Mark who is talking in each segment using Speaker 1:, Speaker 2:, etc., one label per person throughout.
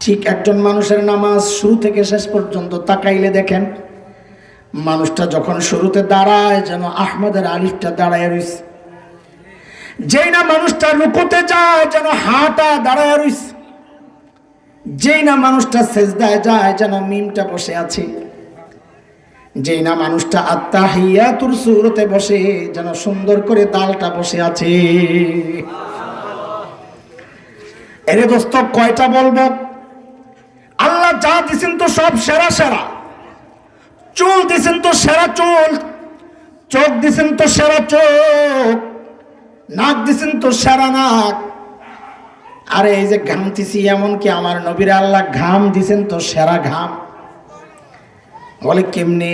Speaker 1: ঠিক একজন মানুষের নামাজ শুরু থেকে শেষ পর্যন্ত তাকাইলে দেখেন, মানুষটা যখন শুরুতে দাঁড়ায় যেন আহমদের আলিফটা দাঁড়ায় রইছে। যেই না মানুষটা রুকুতে যায় যেন হাটা দাঁড়ায় রইছে। যেই না মানুষটা সেজদায় যায় যেন মিমটা বসে আছে। যেই না মানুষটা আত্মা হিয়াতুর সুরতে বসে যেন সুন্দর করে দালটা বসে আছে। এরে দোস্ত, কয়টা বলব? আল্লাহ যা দিছেন তো সব সেরা সেরা। চুল দিছেন তো সেরা চুল, চোখ দিছেন তো সেরা চোখ, নাক দিছেন তো সেরা নাক। আরে এই যে ঘামতিছি এমনকি আমার নবীর আল্লাহ ঘাম দিছেন তো সেরা ঘাম? বলে কেমনে?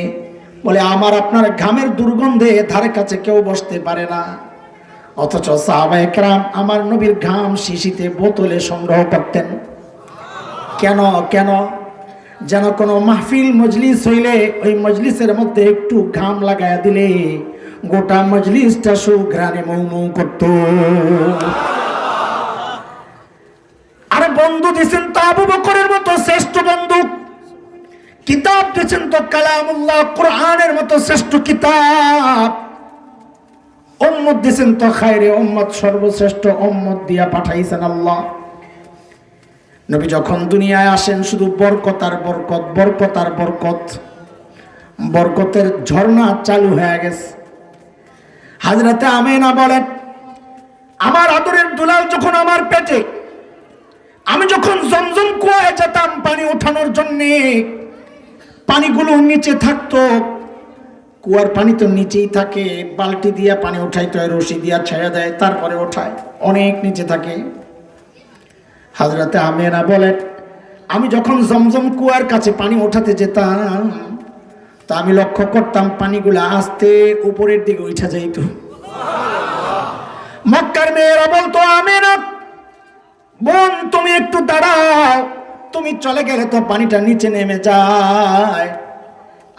Speaker 1: বলে, আমার আপনার ঘামের দুর্গন্ধে ধারে কাছে কেউ বসতে পারে না। অথচ সাহাবাহাম আমার নবীর ঘাম শিশিতে বোতলে সংগ্রহ করতেন। কেন কেন? যেন কোনো মাহফিল মজলিস হইলে ওই মজলিসের মধ্যে একটু ঘাম লাগায় দিলে গোটা মজলিসটা সুঘ্রাণে মৌ মৌ করত। আরে বন্ধু দিছেন তো আবু বকরের মতো শ্রেষ্ঠ বন্ধু। কিতাব দিয়েছেন তো কালামুল্লাহ কোরআনের মতো শ্রেষ্ঠ কিতাব। উম্মত দিয়েছেন তো খায়রে উম্মত, সর্বশ্রেষ্ঠ উম্মত দিয়া পাঠাইছেন আল্লাহ। নবী যখন দুনিয়ায় আসেন, শুধু বরকত আর বরকত বরকত আর বরকত। বরকতের ঝর্ণা চালু হয়ে গেছে। হাজরাতে আমেনা বলেন আমার আদরের দুলাল যখন আমার পেটে, আমি যখন জমজম কুয়ায় যেতাম, পানি ওঠানোর জন্যে পানিগুলো নিচে থাকতো কুয়ার পানি তো নিচেই থাকে বালটি দিয়া পানি উঠাইতে হয় রশি দিয়া ছেড়ে দেয় তারপরে ওঠায় অনেক নিচে থাকে। হাজরাতে আমেরা বলেন আমি যখন জমজম কুয়ার কাছে পানি ওঠাতে যেতাম তা আমি লক্ষ্য করতাম পানিগুলো আস্তে উপরের দিকে উঠা যাইত। মক্কার মেয়েরা বলতো আমেরা বোন তুমি একটু দাঁড়াও তুমি চলে গেলে তো পানিটা নিচে নেমে যায়।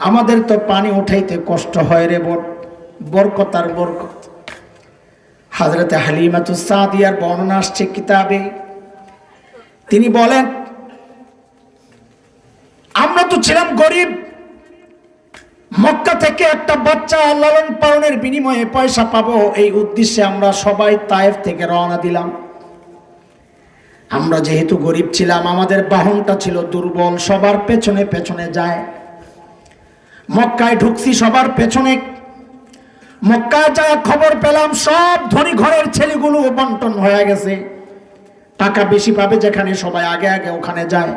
Speaker 1: আমাদের তো পানি উঠাইতে কষ্ট হয় রে বোন বরকত আর বরকত। হাজরতে হালিমাতু সাদিয়ার বর্ণনা আসছে কিতাবে। তিনি বলেন, আমরা তো ছিলাম গরিব। মক্কা থেকে একটা বাচ্চা লালন পালনের বিনিময়ে পয়সা পাবো, এই উদ্দেশ্যে আমরা সবাই তায়েফ থেকে রওনা দিলাম। আমরা যেহেতু গরিব ছিলাম, আমাদের বাহনটা ছিল দুর্বল, সবার পেছনে পেছনে যায়। মক্কায় ঢুকছি সবার পেছনে। মক্কায় যা খবর পেলাম সব ধনী ঘরের ছেলেগুলো বন্টন হয়ে গেছে। টাকা বেশি পাবে যেখানে সবাই আগে আগে ওখানে যায়।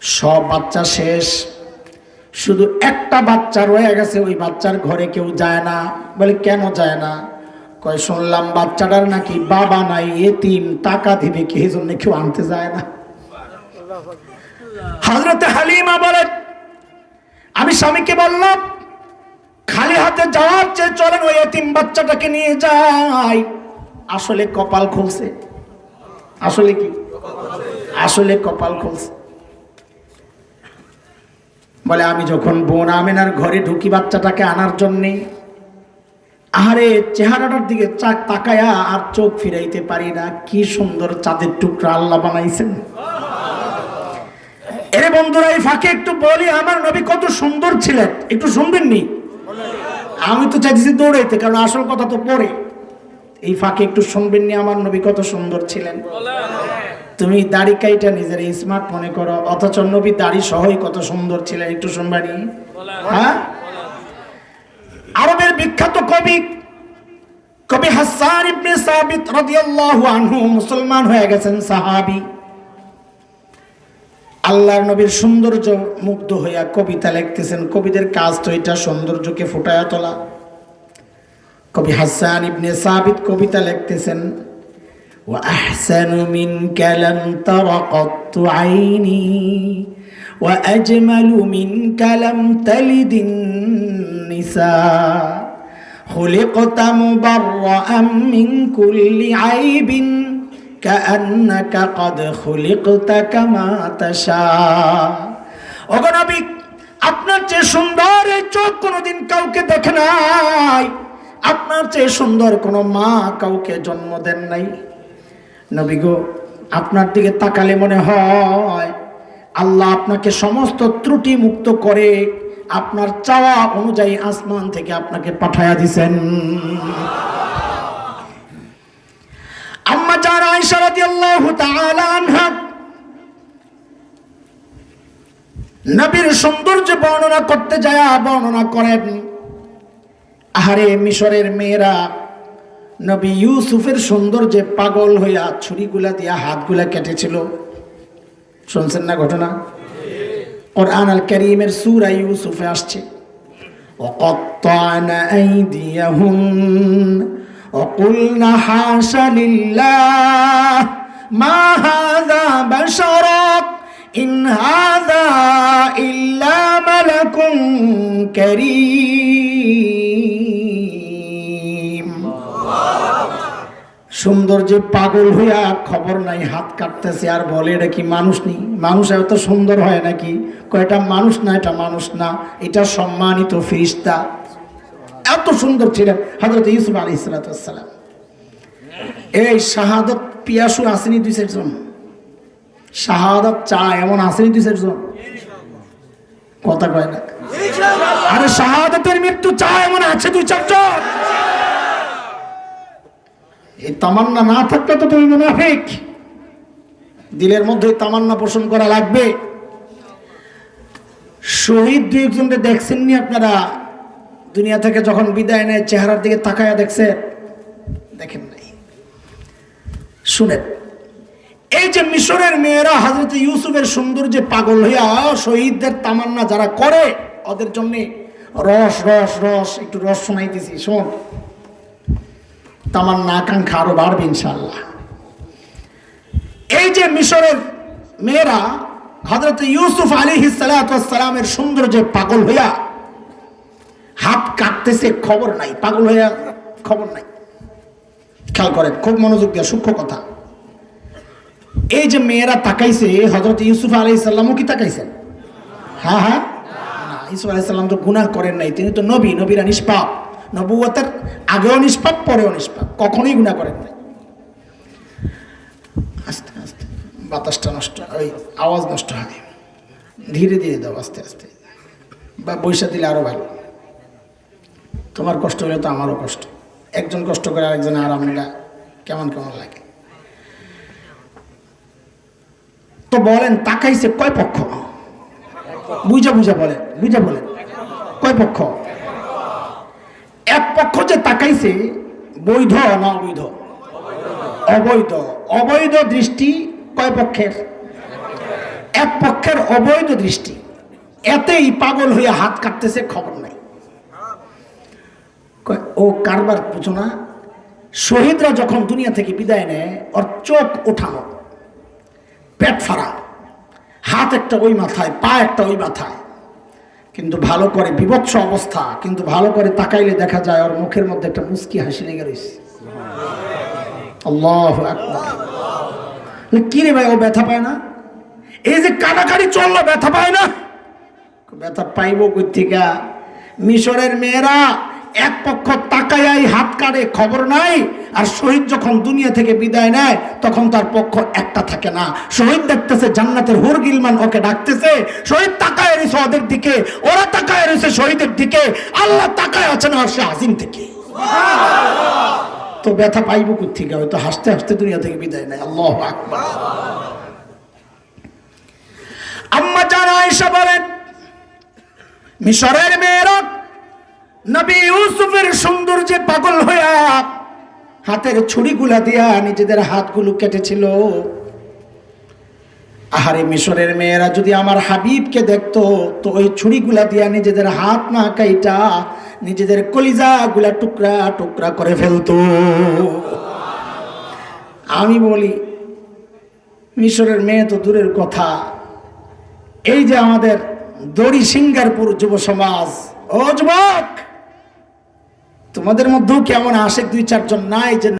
Speaker 1: সব বাচ্চা শেষ। শুধু একটা বাচ্চা রয়ে গেছে ওই বাচ্চার ঘরে কেউ যায় না। বলে কেন যায় না? কয় শুনলাম বাচ্চাটার নাকি বাবা নাই এতিম টাকা দিবে কে এই জন্য কেউ আনতে যায় না? হাজরতে হালিমা বলে আমি স্বামীকে বললাম, খালি হাতে যাওয়ার চেয়ে চলেন ওই এতিম বাচ্চাটাকে নিয়ে যাই। আসলে কপাল খুলছে। আসলে কি? আসলে কপাল খুলছে। বলে, আমি যখন বোন আমেনার ঘরে ঢুকি বাচ্চাটাকে আনার জন্যে, আহারে, চেহারাটার দিকে চাক তাকায়া আর চোখ ফিরাইতে পারি না। কি সুন্দর চাঁদের টুকরা আল্লাহ বানাইছেন। এরে বন্ধুরা, এই ফাঁকে একটু বলি, আমার নবী কত সুন্দর ছিলেন। একটু শুনবেননি? আমি তো চাইছি দৌড়াইতে, কারণ আসল কথা তো পরে। এই ফাঁকে একটু শুনবেননি, আমার নবী কত সুন্দর ছিলেন। তুমি দাড়ি কাইটা নিজের স্মার্ট মনে করো, অথচ নবী দাড়ি সহই কত সুন্দর ছিলেন, একটু শুনবানি? হ্যাঁ? আরবের বিখ্যাত কবি কবি হাসান ইবনে সাবিত রাদিয়াল্লাহু আনহু মুসলমান হয়ে গেছেন সাহাবী। আল্লাহর নবীর সৌন্দর্য মুগ্ধ হইয়া কবিতা লিখতেছেন কবিদের কাজ তো এটা সৌন্দর্যকে ফুটায়া তোলা কবি হাসান ইবনে সাবিত কবিতা লিখতেছেন وأحسن منك لم تر قط عيني وأجمل منك لم تلد النساء خلقت مبرأ من كل عيب আপনার চেয়ে সুন্দর এই চোখ কোনোদিন কাউকে দেখে নাই। আপনার চেয়ে সুন্দর কোনো মা কাউকে জন্ম দেন নাই। নবী গো, আপনার দিকে তাকালে মনে হয় আল্লাহ আপনাকে সমস্ত ত্রুটি মুক্ত করে আপনার চাওয়া অনুযায়ী আসমান থেকে আপনাকে পাঠায়া দিছেন। আম্মা জান আয়েশা রাদিয়াল্লাহু তাআলা আনহা নবীর সৌন্দর্য বর্ণনা করতে যায় বর্ণনা করেন আহারে মিশরের মেয়েরা নবী ইউসুফের সৌন্দর্যে পাগল হইয়া ছুরিগুলা দিয়া হাতগুলা কেটেছিল শুনছেন না ঘটনা কোরআন আল করিমের সুরা ইউসুফে আসছে وقطعن أيديهن وقلن حاش لله ما هذا بشرا إن هذا إلا ملك كريم সৌন্দর্যে পাগল হইয়া খবর নাই হাত কাটতেছে আর বলে এটা কি মানুষ নেই মানুষ এত সুন্দর হয় নাকি কয়টা মানুষ না এটা মানুষ না এটা সম্মানিত ফিরিস্তা এত সুন্দর ছিলেন হজরত ইউসুফ আলী সালাতাম এই শাহাদত পিয়াসু আসেনি দুই চারজন শাহাদত চা এমন আসেনি দুই চারজন কথা কয় না। আরে শাহাদতের মৃত্যু চা এমন আছে দুই চারজন এই তামান্না না থাকলে তো তুমি মুনাফিক। দিলের মধ্যে তামান্না পোষণ করা লাগবে। শহীদ দুই একজনকে দেখছেননি আপনারা? দুনিয়া থেকে যখন বিদায় নেয়, চেহারার দিকে তাকায়া দেখছে, দেখেন নাই। শুনেন, এই যে মিশরের মেয়েরা হজরত ইউসুফের সুন্দর যে পাগল হইয়া শহীদদের তামান্না যারা করে, ওদের জন্য রস রস রস, একটু রস শোনাইতেছি, শোন। তামান্না আকাঙ্ক্ষা আরও বাড়বে ইনশাল্লাহ এই যে মিশরের মেয়েরা হজরত ইউসুফ আলী সালামের যে পাগল হইয়া হাত কাটতেছে খবর নাই, পাগল হইয়া খবর নাই। খেয়াল করেন, খুব মনোযোগ দেওয়া সূক্ষ্ম কথা। এই যে মেয়েরা তাকাইছে হজরত ইউসুফ আলী কি তাকাইছেন? হ্যাঁ হ্যাঁ। ইউসুফ আলী সাল্লাম তো গুনাহ করেন নাই, তিনি তো নবী, নবীরা নিষ্পাপ। নবুয়তের আগেও নিষ্পাপ, পরেও নিষ্পাপ, কখনোই গুণা করেন নাই। আস্তে আস্তে, বাতাসটা নষ্ট, ওই আওয়াজ নষ্ট হয়। ধীরে ধীরে দাও, আস্তে আস্তে। বা বৈশা দিলে আরও ভালো। তোমার কষ্ট হলে তো আমারও কষ্ট। একজন কষ্ট করে আরেকজন আরাম নিলা কেমন কেমন লাগে? তো বলেন, তাকাইছে কয় পক্ষ? বুঝা বুঝা বলেন বুঝা বলেন। কয় পক্ষ? এক পক্ষ যে তাকাইছে, বৈধ না অবৈধ? অবৈধ। অবৈধ দৃষ্টি কয় পক্ষের? এক পক্ষের অবৈধ দৃষ্টি। এতেই পাগল হয়ে হাত কাটতেছে, খবর নাই। ও কারবার বুঝো না, শহীদরা যখন দুনিয়া থেকে বিদায় নেয়, ওর চোখ ওঠানো, পেট ফাড়া হাত একটা ওই মাথায়, পা একটা ওই মাথায়। কিন্তু ভালো করে বিভৎস অবস্থা, কিন্তু ভালো করে তাকাইলে দেখা যায় ওর মুখের মধ্যে একটা মুস্কি হাসি লেগে রয়েছে। আল্লাহ কি রে ভাই, ও ব্যথা পায় না? এই যে কাটাকাটি চলল, ব্যথা পায় না? ব্যথা পাইব কোথেকা মিশরের মেয়েরা এক পক্ষ তাকায়াই হাত কাড়ে, খবর নাই, আর শহীদ যখন দুনিয়া থেকে বিদায় নেয়, তখন তার পক্ষ একটা থাকে না। শহীদ দেখতেছে জান্নাতের হুর গিলমান ওকে ডাকতেছে, শহীদ তাকায় রয়েছে ওদের দিকে, ওরা তাকায় রয়েছে শহীদের দিকে, আল্লাহ তাকায় আছেন আর সে আজিম থেকে। তো ব্যথা পাইব কোথেকে হয়তো হাসতে হাসতে দুনিয়া থেকে বিদায় নেয়। আল্লাহ আম্মা জানা আয়েশা বলেন, মিশরের মেয়েরা নবী ইউসুফের সৌন্দর্যে পাগল হইয়া হাতের ছুরিগুলা দিয়া নিজেদের হাতগুলো কেটেছিল। আহারে মিশরের মেয়েরা যদি আমার হাবিবকে দেখতো, তো ওই ছুরিগুলা দিয়া নিজেদের হাত না কাইটা নিজেদের কলিজা গুলা টুকরা টুকরা করে ফেলতো। আমি বলি, মিশরের মেয়ে তো দূরের কথা। এই যে আমাদের দড়ি সিঙ্গারপুর যুব সমাজ, ও যুবক! তোমাদের মধ্যেও কেমন আসে দুই চারজন নাই যে